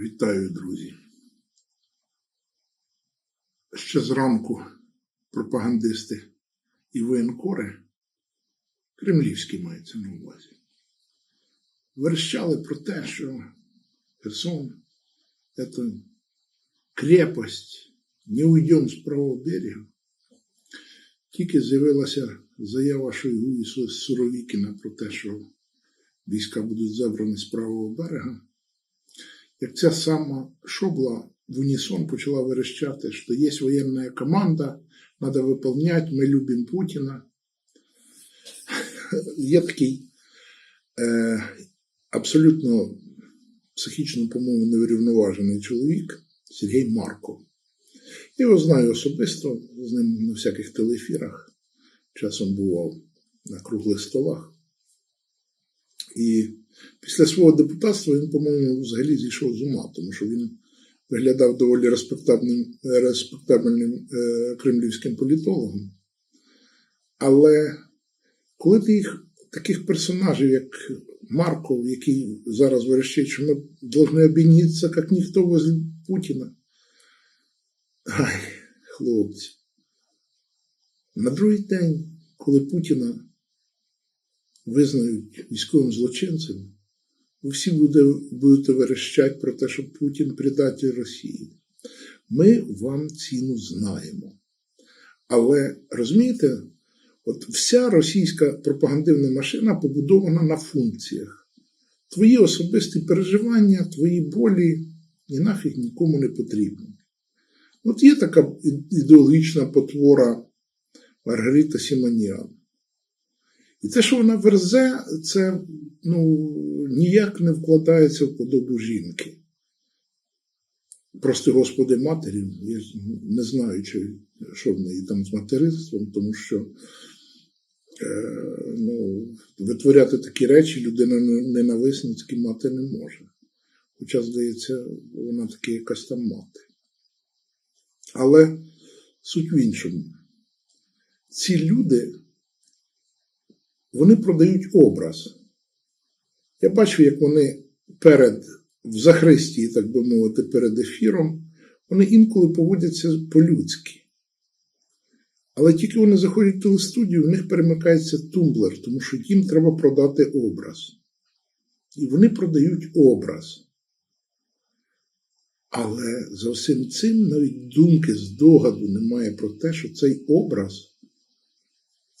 Вітаю, друзі. Ще зранку пропагандисти і воєнкори, кремлівські мається на увазі, верещали про те, що Херсон – це крепость, не уйдемо з правого берега. Тільки з'явилася заява Шойгу і Суровікіна про те, що війська будуть забрані з правого берега. Як ця сама Шобла в унісон почала верещати, що є воєнна команда, треба виконувати, ми любимо Путіна. Є такий е, абсолютно психічно, по-моєму, неврівноважений чоловік Сергій Марко. Я його знаю особисто, з ним на всяких телеефірах, часом бував на круглих столах. І після свого депутатства він, по-моєму, взагалі зійшов з ума, тому що він виглядав доволі респектабельним, респектабельним е, кремлівським політологом. Але коли ти їх, таких персонажів, як Марков, який зараз вирішить, що ми повинні об'єднатися, як ніхто возле Путіна. Ай, хлопці. На другий день, коли Путіна визнають військовим злочинцем, ви всі будете верещати про те, що Путін предатель Росії. Ми вам ціну знаємо. Але розумієте, от вся російська пропагандивна машина побудована на функціях. Твої особисті переживання, твої болі і нафіг нікому не потрібні. От є така ідеологічна потвора Маргарита Сіманіан. І те, що вона верзе, це ну, ніяк не вкладається в подобу жінки. Прости Господи матері, я не знаю, чи, що в неї там з материнством, тому що е, ну, витворяти такі речі людина ненависницьки мати не може. Хоча, здається, вона таки якась там мати. Але суть в іншому. Ці люди вони продають образ. Я бачу, як вони перед в Захристії, так би мовити, перед ефіром, вони інколи поводяться по-людськи. Але тільки вони заходять в телестудію, в них перемикається тумблер, тому що їм треба продати образ. І вони продають образ. Але за всім цим навіть думки здогаду немає про те, що цей образ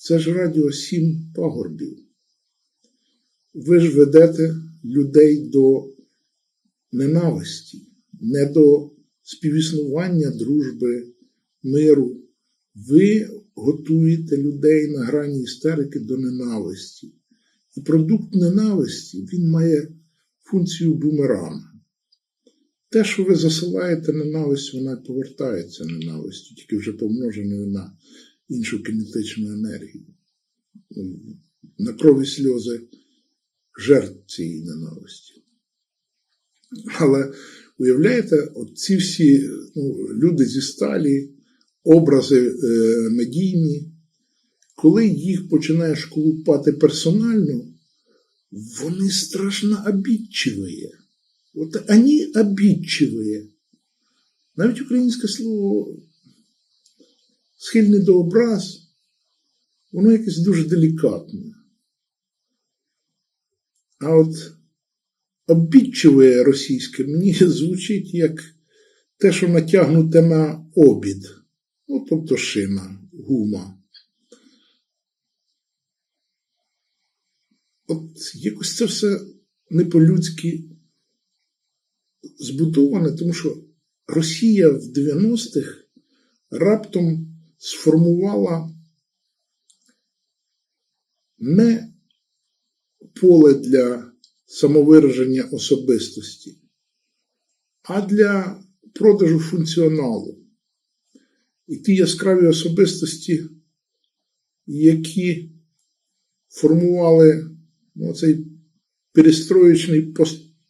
це ж радіо сім пагорбів. Ви ж ведете людей до ненависті, не до співіснування дружби, миру. Ви готуєте людей на грані істерики до ненависті. І продукт ненависті він має функцію бумеранга. Те, що ви засилаєте ненависть, вона повертається ненавистю, тільки вже помноженою на іншу кінетичну енергію. На крові сльози жертв цієї ненависті. Але уявляєте, от ці всі ну, люди зі сталі, образи е, медійні, коли їх починаєш колупати персонально, вони страшно обідчиві. От вони обідчиві. Навіть українське слово схильне до образ, воно якесь дуже делікатне. А от обідчиве російське мені звучить як те, що натягнуте на обід, ну, тобто шина, гума. От якось це все не по-людськи збудоване, тому що Росія в 90-х раптом сформувала не поле для самовираження особистості, а для продажу функціоналу. І ті яскраві особистості, які формували ну, цей перестроєчний,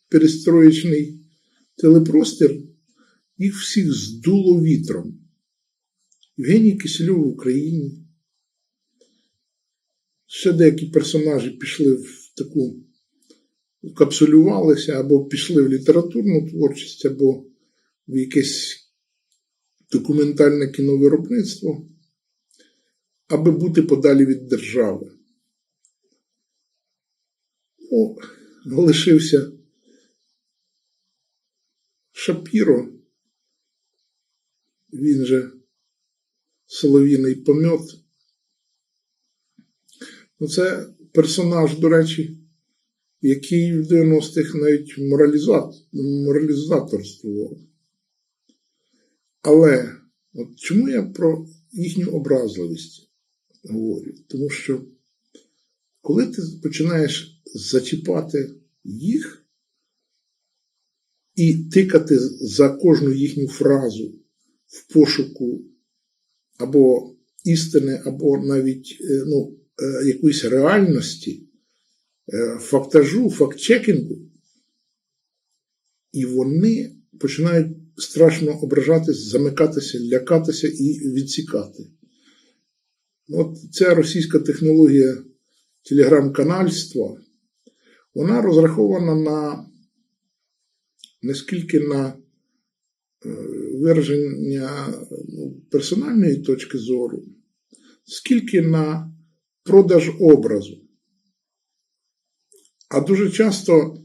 перестроєчний телепростір, їх всіх здуло вітром. Євгеній Кисельов в Україні. Ще деякі персонажі пішли в таку капсулювалися або пішли в літературну творчість, або в якесь документальне кіновиробництво, аби бути подалі від держави. Ну, лишився Шапіро, він же Солов'їний помьот. Ну, це персонаж, до речі, який в 90-х навіть моралізат, моралізаторствував. Але от чому я про їхню образливість говорю? Тому що коли ти починаєш зачіпати їх і тикати за кожну їхню фразу в пошуку або істини, або навіть е, ну, е, якоїсь реальності, е, фактажу, факт-чекінгу, і вони починають страшно ображатись, замикатися, лякатися і відсікати. От ця російська технологія телеграм-канальства, вона розрахована на не скільки на вираження ну, персональної точки зору, скільки на продаж образу. А дуже часто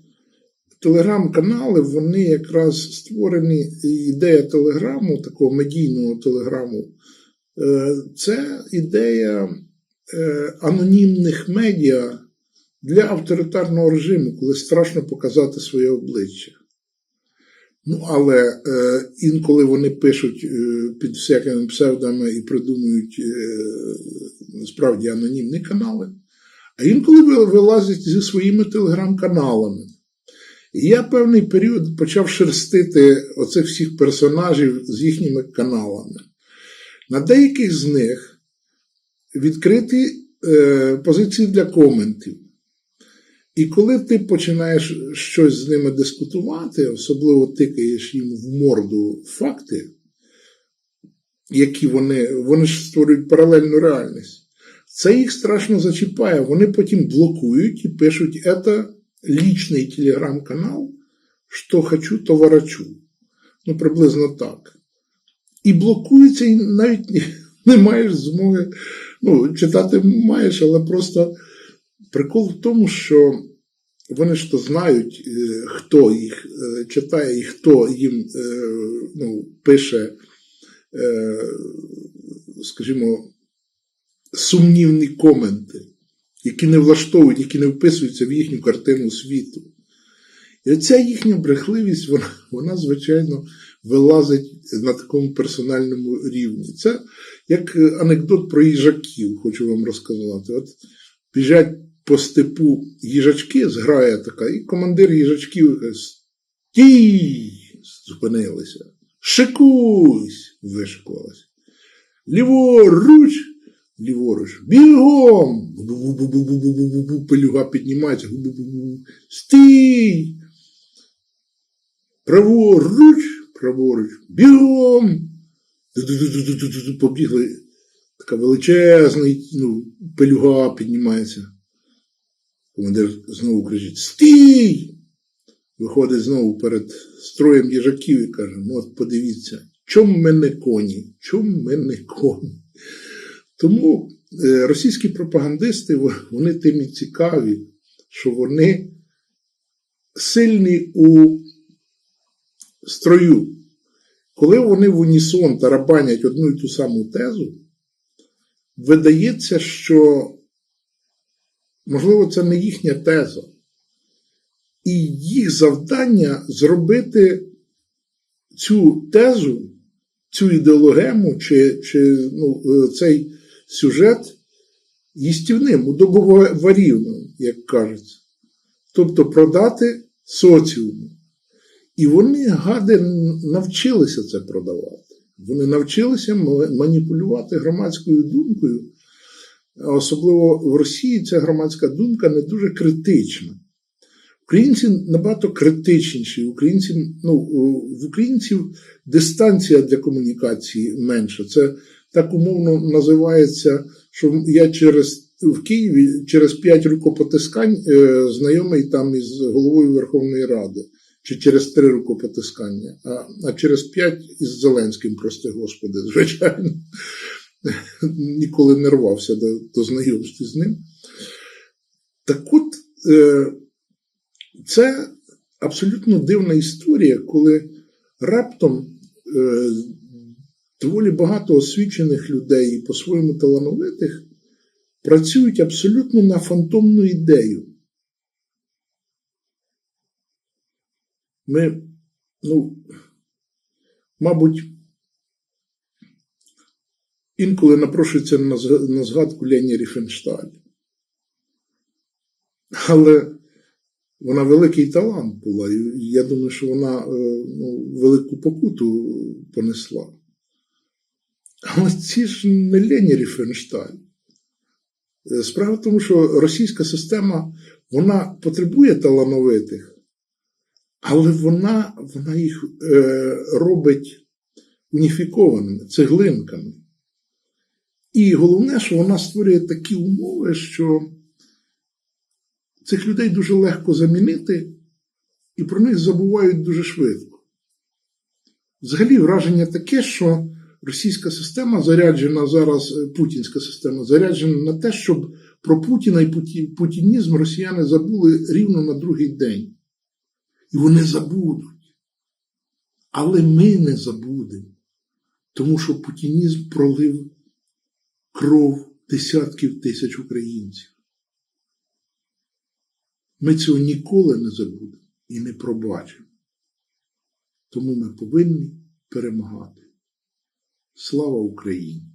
телеграм-канали, вони якраз створені, ідея телеграму, такого медійного телеграму, е, це ідея е, анонімних медіа для авторитарного режиму, коли страшно показати своє обличчя. Ну, але е, інколи вони пишуть е, під всякими псевдами і придумують е, насправді анонімні канали, а інколи вилазять зі своїми телеграм-каналами. І я певний період почав шерстити оцих всіх персонажів з їхніми каналами. На деяких з них відкриті е, позиції для коментів. І коли ти починаєш щось з ними дискутувати, особливо тикаєш їм в морду факти, які вони, вони ж створюють паралельну реальність, це їх страшно зачіпає. Вони потім блокують і пишуть, це лічний телеграм-канал, що хочу, то ворочу. Ну, приблизно так. І блокується, і навіть не маєш змоги. Ну, читати маєш, але просто прикол в тому, що вони ж то знають, е, хто їх е, читає і хто їм е, ну, пише, скажімо, сумнівні коменти, які не влаштовують, які не вписуються в їхню картину світу. І оця їхня брехливість, вона, вона звичайно, вилазить на такому персональному рівні. Це як анекдот про їжаків, хочу вам розказати. От біжать по степу їжачки, зграє така, і командир їжачків каже: Стій! Зупинилися. Шикуйсь! вишикувалась. Ліворуч, ліворуч, бігом! Пелюга піднімається. Стій! Праворуч, праворуч, бігом! Побігли. Така величезна, ну, пелюга піднімається. Командир знову кричить: Стій! Виходить знову перед строєм їжаків і каже: ну от подивіться, чом ми коні? Чом ми не коні? Тому е, російські пропагандисти вони тим і цікаві, що вони сильні у строю. Коли вони в унісон тарабанять одну і ту саму тезу, видається, що можливо це не їхня теза. І їх завдання зробити цю тезу, цю ідеологему чи, чи ну, е, цей сюжет їстівним, удобоварівним, як кажеться. Тобто продати соціуму. І вони, гади, навчилися це продавати. Вони навчилися маніпулювати громадською думкою. Особливо в Росії ця громадська думка не дуже критична. Українці набагато критичніші. Українці, ну, в українців дистанція для комунікації менша. Це так умовно називається, що я через в Києві через п'ять рукопотискань е, знайомий там із головою Верховної Ради, чи через три рукопотискання, а, а через п'ять із Зеленським, прости Господи, звичайно. Ніколи не рвався до, до знайомства з ним. Так от, е, це абсолютно дивна історія, коли раптом е, доволі багато освічених людей і по-своєму талановитих працюють абсолютно на фантомну ідею. Ми, ну, мабуть, інколи напрошується на згадку Лені Ріфеншталь. Але вона великий талант була, і я думаю, що вона е, ну, велику покуту понесла. Але ці ж не Лені Ріфеншталь. Е, Справа в тому, що російська система вона потребує талановитих, але вона, вона їх е, робить уніфікованими, цеглинками. І головне, що вона створює такі умови, що цих людей дуже легко замінити, і про них забувають дуже швидко. Взагалі, враження таке, що російська система заряджена зараз, е, путінська система заряджена на те, щоб про Путіна і путінізм росіяни забули рівно на другий день. І вони забудуть. Але ми не забудемо, тому що путінізм пролив кров десятків тисяч українців. Ми цього ніколи не забудемо і не пробачимо. Тому ми повинні перемагати. Слава Україні!